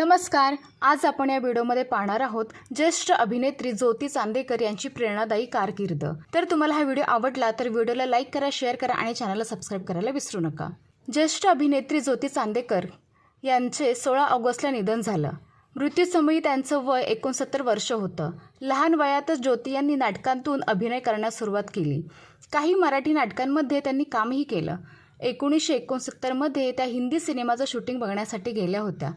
नमस्कार आज आपण या व्हिडिओमध्ये पाहणार आहोत ज्येष्ठ अभिनेत्री ज्योती चांदेकर यांची प्रेरणादायी कारकीर्द. तर तुम्हाला हा व्हिडिओ आवडला तर व्हिडिओला लाईक करा शेअर करा आणि चॅनलला सबस्क्राईब करायला विसरू नका. ज्येष्ठ अभिनेत्री ज्योती चांदेकर यांचे सोळा ऑगस्टला निधन झालं. मृत्यूसमयी त्यांचं वय एकोणसत्तर वर्ष होतं. लहान वयातच ज्योती यांनी नाटकांतून अभिनय करण्यास सुरुवात केली. काही मराठी नाटकांमध्ये त्यांनी कामही केलं. एकोणीसशे एकोणसत्तरमध्ये त्या हिंदी सिनेमाचं शूटिंग बघण्यासाठी गेल्या होत्या.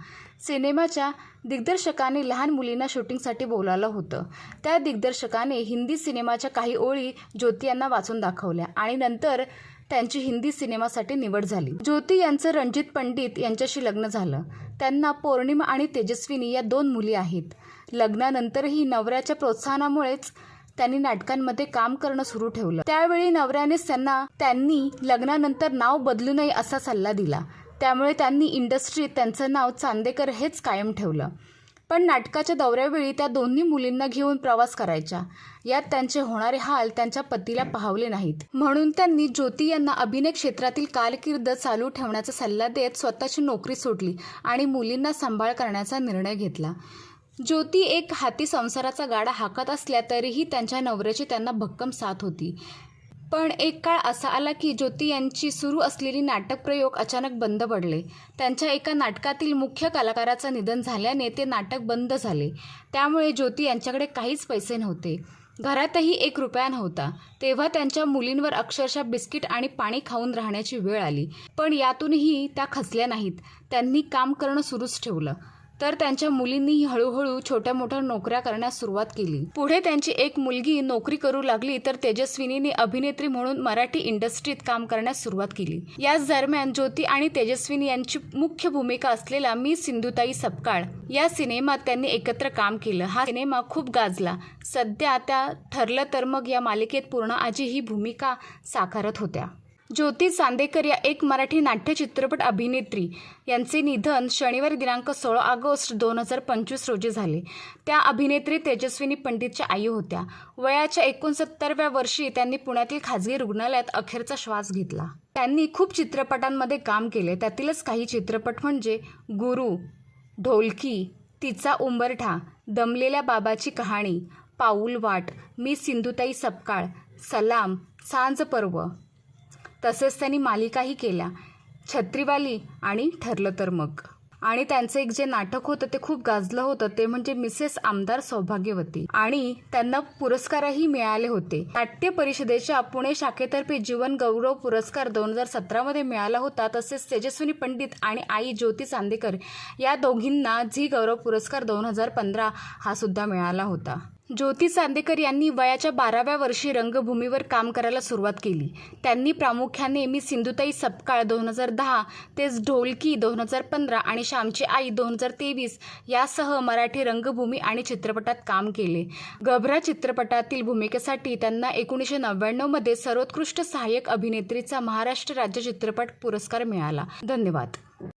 सिनेमाच्या दिग्दर्शकाने लहान मुलींना शूटिंगसाठी बोलावलं होतं. त्या दिग्दर्शकाने हिंदी सिनेमाच्या काही ओळी ज्योती यांना वाचून दाखवल्या आणि नंतर त्यांची हिंदी सिनेमासाठी निवड झाली. ज्योती यांचं रणजित पंडित यांच्याशी लग्न झालं. त्यांना पौर्णिमा आणि तेजस्विनी या दोन मुली आहेत. लग्नानंतरही नवऱ्याच्या प्रोत्साहनामुळेच त्यांनी नाटकांमध्ये काम करणं सुरू ठेवलं. त्यावेळी नवऱ्यानेच त्यांना त्यांनी लग्नानंतर नाव बदलू नये असा सल्ला दिला. त्यामुळे त्यांनी इंडस्ट्रीत त्यांचं नाव चांदेकर हेच कायम ठेवलं. पण नाटकाच्या दौऱ्यावेळी त्या दोन्ही मुलींना घेऊन प्रवास करायच्या. यात त्यांचे होणारे हाल त्यांच्या पतीला पाहवले नाहीत. म्हणून त्यांनी ज्योती यांना अभिनय क्षेत्रातील कारकीर्द चालू ठेवण्याचा सल्ला देत स्वतःची नोकरी सोडली आणि मुलींना सांभाळ करण्याचा निर्णय घेतला. ज्योती एक हाती संसाराचा गाडा हाकत असल्या तरीही त्यांच्या नवऱ्याची त्यांना भक्कम साथ होती. पण एक काळ असा आला की ज्योती यांची सुरू असलेली नाटक प्रयोग अचानक बंद पडले. त्यांच्या एका नाटकातील मुख्य कलाकाराचं निधन झाल्याने ते नाटक बंद झाले. त्यामुळे ज्योती यांच्याकडे काहीच पैसे नव्हते. घरातही एक रुपया नव्हता. तेव्हा त्यांच्या मुलींवर अक्षरशः बिस्किट आणि पाणी खाऊन राहण्याची वेळ आली. पण यातूनही त्या खचल्या नाहीत. त्यांनी काम करणं सुरूच ठेवलं. तर त्यांच्या मुलींनी हळूहळू छोट्या मोठ्या नोकऱ्या करण्यास सुरुवात केली. पुढे त्यांची एक मुलगी नोकरी करू लागली तर तेजस्विनीने अभिनेत्री म्हणून मराठी इंडस्ट्रीत काम करण्यास सुरुवात केली. याच दरम्यान ज्योती आणि तेजस्विनी यांची मुख्य भूमिका असलेला मी सिंधुताई सपकाळ या सिनेमात त्यांनी एकत्र काम केलं. हा सिनेमा खूप गाजला. सध्या त्या ठरलं तर मग या मालिकेत पूर्ण आजी ही भूमिका साकारत होत्या. ज्योती चांदेकर या एक मराठी नाट्य चित्रपट अभिनेत्री. यांचे निधन शनिवारी दिनांक सोळा ऑगस्ट दोन हजार पंचवीस रोजी झाले. त्या अभिनेत्री तेजस्विनी पंडितच्या आई होत्या. वयाच्या एकोणसत्तरव्या वर्षी त्यांनी पुण्यातील खाजगी रुग्णालयात अखेरचा श्वास घेतला. त्यांनी खूप चित्रपटांमध्ये काम केले. त्यातीलच काही चित्रपट म्हणजे गुरु ढोलकी तिचा उंबरठा दमलेल्या बाबाची कहाणी पाऊल वाट मी सिंधुताई सपकाळ सलाम सांज पर्व तसेच त्यांनी मालिकाही केल्या. छत्रीवाली आणि ठरलं तर मग. आणि त्यांचं एक जे नाटक होतं ते खूप गाजलं होतं ते म्हणजे मिसेस आमदार सौभाग्यवती. आणि त्यांना पुरस्कारही मिळाले होते. नाट्य परिषदेच्या पुणे शाखेतर्फे जीवन गौरव पुरस्कार दोन हजार सतरामध्ये मिळाला होता. तसेच तेजस्विनी पंडित आणि आई ज्योती चांदेकर या दोघींना झी गौरव पुरस्कार दोन हजार पंधरा हा सुद्धा मिळाला होता. ज्योती चांदेकर यांनी वयाच्या बाराव्या वर्षी रंगभूमीवर काम करायला सुरुवात केली. त्यांनी प्रामुख्याने मी सिंधुताई सपकाळ दोन हजार दहा तेच ढोलकी दोन हजार पंधरा आणि श्यामची आई दोन हजार तेवीस यासह मराठी रंगभूमी आणि चित्रपटात काम केले. गभरा चित्रपटातील भूमिकेसाठी त्यांना एकोणीसशे नव्याण्णवमध्ये सर्वोत्कृष्ट सहाय्यक अभिनेत्रीचा महाराष्ट्र राज्य चित्रपट पुरस्कार मिळाला. धन्यवाद.